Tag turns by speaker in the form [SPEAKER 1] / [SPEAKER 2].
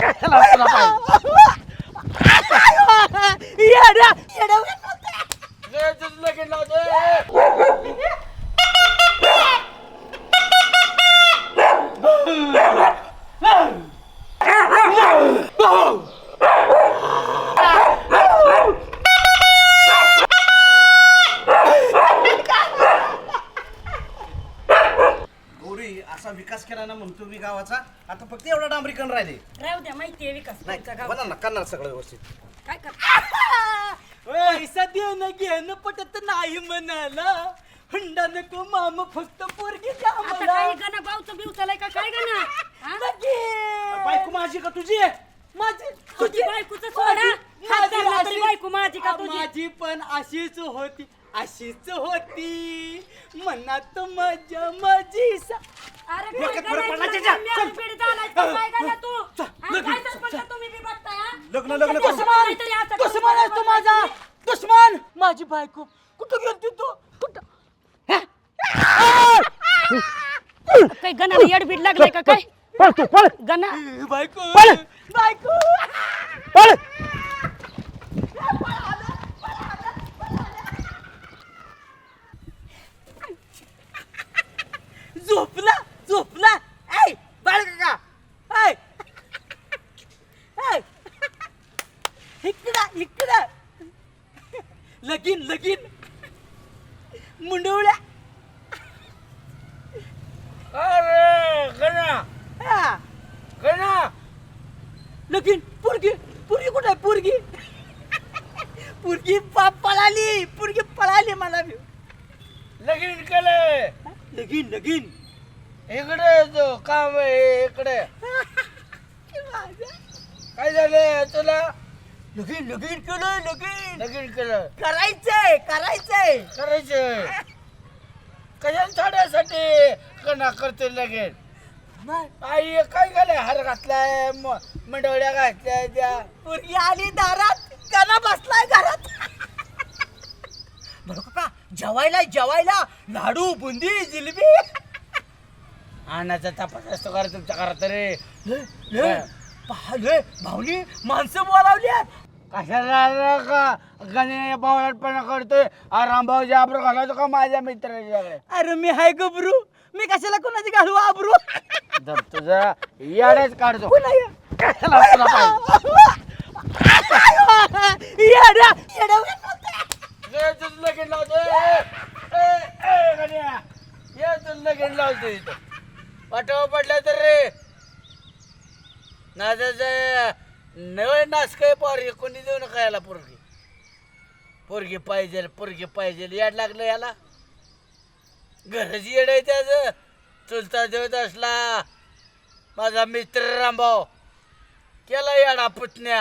[SPEAKER 1] कशाला तुला पाहिजे
[SPEAKER 2] येड्या येड्या
[SPEAKER 1] लगेच लगीन लावतोय.
[SPEAKER 3] गौरी असा विकास केला ना म्हणतो मी गावाचा आता फक्त एवढा डांबरीकरण राहिले.
[SPEAKER 4] राहू द्या माहितीये विकास
[SPEAKER 3] नाही
[SPEAKER 4] तुमचा गाव
[SPEAKER 3] बना ना करणार सगळं व्यवस्थित.
[SPEAKER 4] काय कर
[SPEAKER 2] पैसा देणं घेणं पटत नाही म्हणाला. हुंडा नको मामा फक्त पोरगी द्या
[SPEAKER 4] आता
[SPEAKER 2] मला.
[SPEAKER 4] काही गाणं बावचं बिवचालय का? काय गाणं? हा?
[SPEAKER 2] लगीन.
[SPEAKER 3] बायको माझी का तुझी?
[SPEAKER 2] माझी
[SPEAKER 4] तुझी बायकोचं सोडा. हात धरला तरी बायको माझी का तुझी?
[SPEAKER 2] माझी पण अशीच होती अशीच होती. मनात मजा माझी सा-
[SPEAKER 4] अरे काय
[SPEAKER 3] डोक्यात फरक
[SPEAKER 4] गाणं
[SPEAKER 3] पडला
[SPEAKER 4] आहे?
[SPEAKER 3] त्याच्या.
[SPEAKER 4] म्याड बीड झालाय का? काय गाणं तू
[SPEAKER 2] चल,
[SPEAKER 4] हा,
[SPEAKER 2] लगीन.
[SPEAKER 4] काय सरपंच तुम्ही बी बघताय, हा?
[SPEAKER 3] लग्न लग्न
[SPEAKER 4] तुमच्या
[SPEAKER 3] करू.
[SPEAKER 4] दुश्मन काहीतरी असं करून
[SPEAKER 2] दुश्मन आहेस तू माझा दुश्मन माझी बायको कुठं गेलती तू कुठं
[SPEAKER 4] काही गणाला येडबीड लागलाय का काय
[SPEAKER 1] पळ तू पळ
[SPEAKER 4] गणा
[SPEAKER 2] बायको. बायको
[SPEAKER 1] पळ
[SPEAKER 2] इकडं इकडं. लगीन लगीन. मुंडवल्या
[SPEAKER 1] अरे गणा.
[SPEAKER 2] हा.
[SPEAKER 1] गणा.
[SPEAKER 2] लगीन. पुरगी पुरगी कुठे पुरगी. पुरगी पा- पळाली. पुरगी पळाली मला बी.
[SPEAKER 1] लगीन केलंय.
[SPEAKER 2] लगीन लगीन.
[SPEAKER 1] इकडे येतो. काम आहे इकडे. काय झालं तुला?
[SPEAKER 2] लगीन लगीन केलं लगीन.
[SPEAKER 1] लगीन केलं
[SPEAKER 2] करायचंय करायचंय.
[SPEAKER 1] करायचं कशा थाड्यासाठी कणा करते
[SPEAKER 2] नाही.
[SPEAKER 1] आई काय झालंय? हार घातलाय म- घातल्या त्या.
[SPEAKER 2] पोरगी आली दारात काना बसलाय घरात. बरं का जेवायला जेवायला. लाडू बुंदी जिलेबी.
[SPEAKER 1] अन्नाचा तपास असतो का रे तुमच्या घरात रे
[SPEAKER 2] लय, लय, पहा, लय, माणसं बोलावली
[SPEAKER 1] कशाला का? गणे बावळटपणा करतोय. रामभाऊ जाबर घालायचो का माझ्या मित्राच्याकडे
[SPEAKER 2] अरे मी हाय गबरू मी कशाला कोणाची घालू आबरू?
[SPEAKER 1] जर तुझा याडच काढतो.
[SPEAKER 2] पुन्हा ये.
[SPEAKER 1] कशाला तुला पाहिजे?
[SPEAKER 2] येड्या येड्या
[SPEAKER 1] ये तुझं लगीन लावतो. ए, ए, ए, गण्या. ये तुझं लगीन लावतो इथं. वाटावं पडलं तर रे. नाचाचं नवे नाच पोरगे पोरगी कोणी देऊ नका याला पोरगी. पोरगी पाहिजे पोरगी पाहिजे याड लागलं याला. गरज येड आहे त्याचं. चुलता देवत असला. माझा मित्र रामभाऊ. केला याडा पुतण्या.